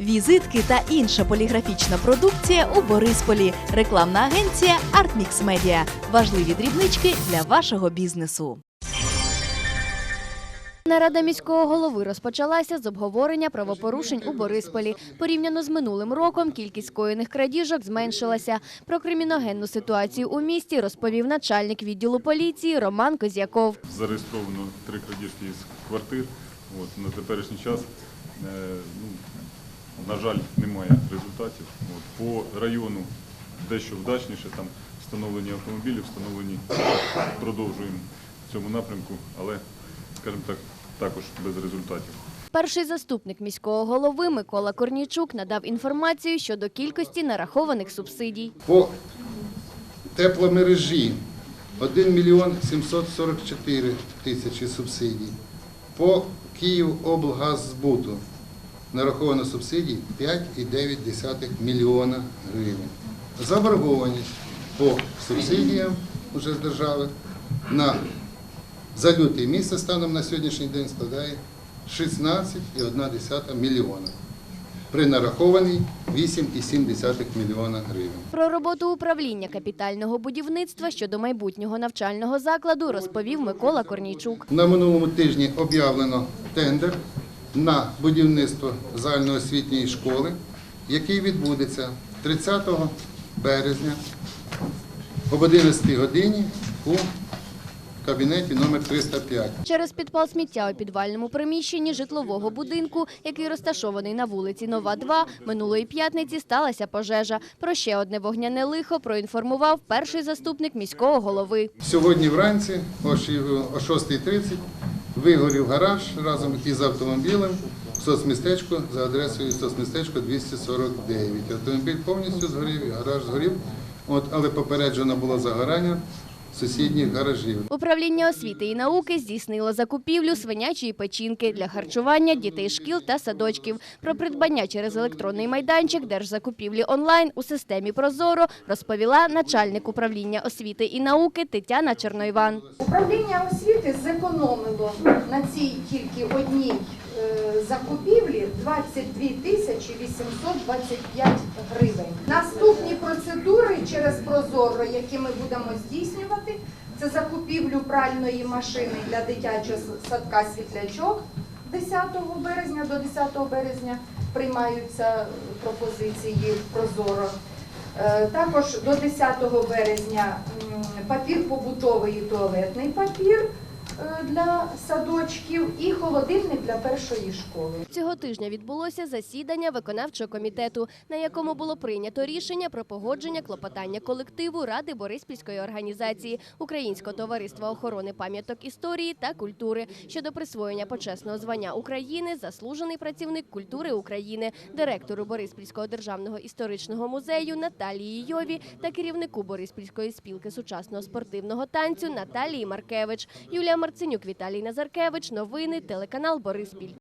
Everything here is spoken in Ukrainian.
Візитки та інша поліграфічна продукція у Борисполі. Рекламна агенція Artmix Media. Важливі дрібнички для вашого бізнесу. Нарада міського голови розпочалася з обговорення правопорушень у Борисполі. Порівняно з минулим роком кількість скоєних крадіжок зменшилася. Про криміногенну ситуацію у місті розповів начальник відділу поліції Роман Козяков. зареєстровано три крадіжки з квартир. От, на теперішній час, е, ну, на жаль, немає результатів. От, по району дещо вдачніше, там встановлені автомобілі, встановлені, продовжуємо в цьому напрямку, але, скажімо так, також без результатів. Перший заступник міського голови Микола Корнійчук надав інформацію щодо кількості нарахованих субсидій. По тепломережі 1 мільйон 744 тисячі субсидій. По Київоблгаззбуту нараховано субсидій 5,9 мільйона гривень. Заборгованість по субсидіям уже з держави на за лютий місяць станом на сьогоднішній день складає 16,1 мільйона. При нарахованій 8,7 мільйона гривень. Про роботу управління капітального будівництва щодо майбутнього навчального закладу розповів Микола Корнійчук. На минулому тижні об'явлено тендер на будівництво загальноосвітньої школи, який відбудеться 30 березня об 11 годині у кабінеті номер 305. Через підпал сміття у підвальному приміщенні житлового будинку, який розташований на вулиці Нова 2, минулої п'ятниці сталася пожежа. Про ще одне вогняне лихо проінформував перший заступник міського голови. Сьогодні вранці о ші- о 6.30 вигорів гараж разом із автомобілем в соцмістечку за адресою соцмістечко 249. Автомобіль повністю згорів, гараж згорів, от, але попереджено було загорання сусідніх гаражів. Управління освіти і науки здійснило закупівлю свинячої печінки для харчування дітей шкіл та садочків. Про придбання через електронний майданчик держзакупівлі онлайн у системі Прозоро розповіла начальник управління освіти і науки Тетяна Черноїван. Управління освіти зекономило на цій тільки одній закупівлі 22 тисячі 825 гривень. Наступні процедури через Прозоро, які ми будемо здійснювати, це закупівлю пральної машини для дитячого садка світлячок 10 березня до 10 березня приймаються пропозиції Прозоро. Е, Також до 10 березня папір побутовий і туалетний папір е, для садочків і холодильник для першої школи. Цього тижня відбулося засідання виконавчого комітету, на якому було прийнято рішення про погодження клопотання колективу Ради Бориспільської організації Українського товариства охорони пам'яток історії та культури щодо присвоєння почесного звання України заслужений працівник культури України, директору Бориспільського державного історичного музею Наталії Йові та керівнику Бориспільської спілки сучасного спортивного танцю Наталії Маркевич. Юлія Марценюк, Віталій Назаркевич. Новини телеканал Бориспіль.